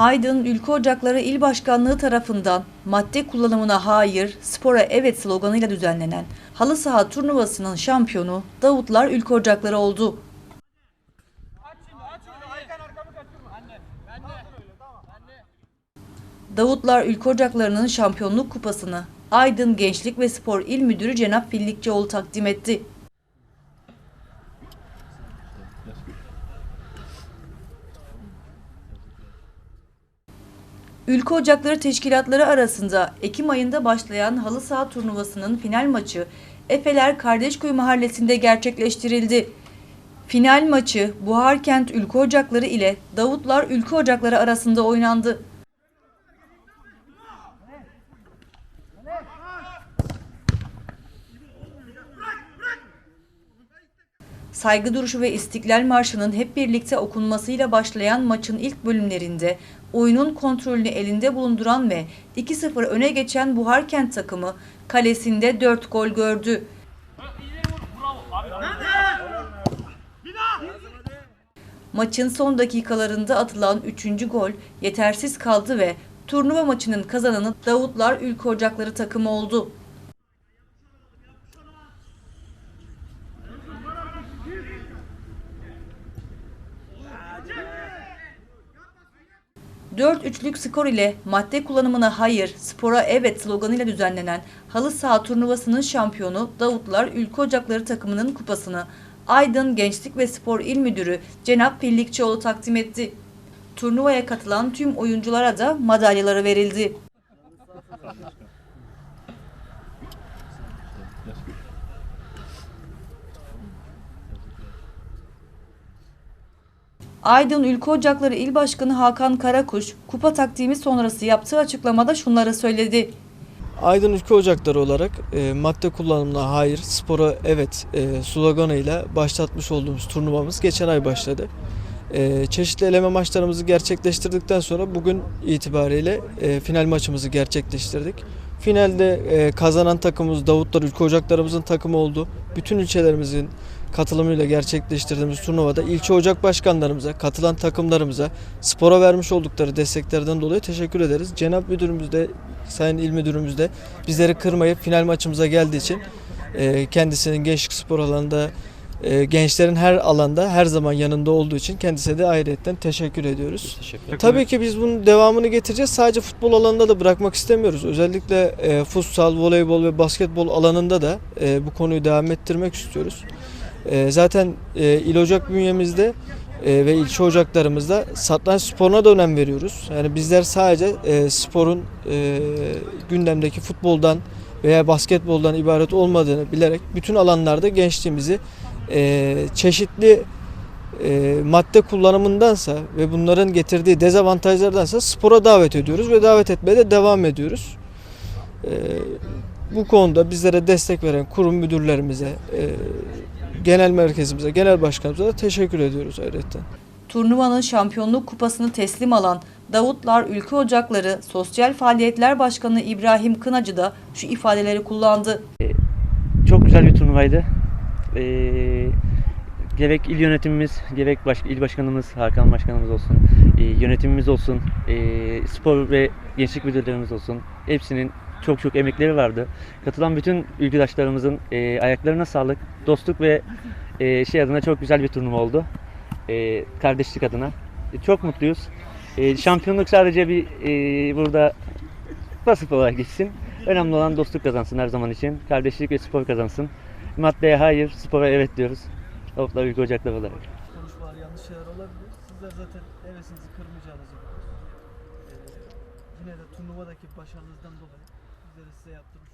Aydın Ülke Ocakları İl Başkanlığı tarafından madde kullanımına hayır, spora evet sloganıyla düzenlenen halı saha turnuvasının şampiyonu Davutlar Ülke Ocakları oldu. Davutlar Ülke Ocakları'nın şampiyonluk kupasını Aydın Gençlik ve Spor İl Müdürü Cenap Fillikçioğlu takdim etti. Ülke Ocakları teşkilatları arasında Ekim ayında başlayan halı saha turnuvasının final maçı Efeler Kardeşköy Mahallesi'nde gerçekleştirildi. Final maçı Buharkent Ülke Ocakları ile Davutlar Ülke Ocakları arasında oynandı. Saygı duruşu ve İstiklal Marşı'nın hep birlikte okunmasıyla başlayan maçın ilk bölümlerinde oyunun kontrolünü elinde bulunduran ve 2-0 öne geçen Buharkent takımı kalesinde 4 gol gördü. Maçın son dakikalarında atılan 3. gol yetersiz kaldı ve turnuva maçının kazananı Davutlar Ülke Ocakları takımı oldu. Dört üçlük skor ile madde kullanımına hayır, spora evet sloganıyla düzenlenen halı saha turnuvasının şampiyonu Davutlar Ülke Ocakları takımının kupasını Aydın Gençlik ve Spor İl Müdürü Cenap Pillikçioğlu takdim etti. Turnuvaya katılan tüm oyunculara da madalyaları verildi. Aydın Ülke Ocakları İl Başkanı Hakan Karakuş, kupa takdimi sonrası yaptığı açıklamada şunları söyledi. Aydın Ülke Ocakları olarak e, madde kullanımına hayır, spora evet e, sloganıyla başlatmış olduğumuz turnuvamız geçen ay başladı. E, çeşitli eleme maçlarımızı gerçekleştirdikten sonra bugün itibariyle e, final maçımızı gerçekleştirdik. Finalde e, kazanan takımımız Davutlar Ülke Ocaklarımızın takımı oldu. Bütün ilçelerimizin katılımıyla gerçekleştirdiğimiz turnuvada ilçe ocak başkanlarımıza, katılan takımlarımıza, spora vermiş oldukları desteklerden dolayı teşekkür ederiz. Cenap Müdürümüz de, Sayın İl Müdürümüz de bizleri kırmayıp final maçımıza geldiği için e, kendisinin gençlik spor alanında e, gençlerin her alanda her zaman yanında olduğu için kendisine de ayrıyetten teşekkür ediyoruz. Tabii ki biz bunun devamını getireceğiz. Sadece futbol alanında da bırakmak istemiyoruz. Özellikle e, futsal, voleybol ve basketbol alanında da e, bu konuyu devam ettirmek istiyoruz. E, zaten e, il ocak bünyemizde e, ve ilçe ocaklarımızda satranç sporuna da önem veriyoruz. Yani bizler sadece e, sporun e, gündemdeki futboldan veya basketboldan ibaret olmadığını bilerek bütün alanlarda gençliğimizi e, çeşitli e, madde kullanımındansa ve bunların getirdiği dezavantajlardansa spora davet ediyoruz ve davet etmeye de devam ediyoruz. E, bu konuda bizlere destek veren kurum müdürlerimize, e, genel merkezimize, genel başkanımıza da teşekkür ediyoruz ayrıca. Turnuvanın şampiyonluk kupasını teslim alan Davutlar Ülke Ocakları Sosyal Faaliyetler Başkanı İbrahim Kınacı da şu ifadeleri kullandı. Çok güzel bir turnuvaydı. Ee, gerek il yönetimimiz, gerek baş, il başkanımız, Hakan başkanımız olsun, e, yönetimimiz olsun, e, spor ve gençlik müdürlerimiz olsun. Hepsinin çok çok emekleri vardı. Katılan bütün ülküdaşlarımızın e, ayaklarına sağlık, dostluk ve e, şey adına çok güzel bir turnuva oldu. E, kardeşlik adına. E, çok mutluyuz. E, şampiyonluk sadece bir e, burada pasif olarak geçsin. Önemli olan dostluk kazansın her zaman için. Kardeşlik ve spor kazansın. Maddeye hayır, spora evet diyoruz. Avutlar Ülke Ocakları olarak. Konuşmalar yanlış şeyler olabilir. Sizler zaten hevesinizi kırmayacağınızı. Ee, yine de turnuvadaki başarınızdan dolayı bizleri size yaptırmış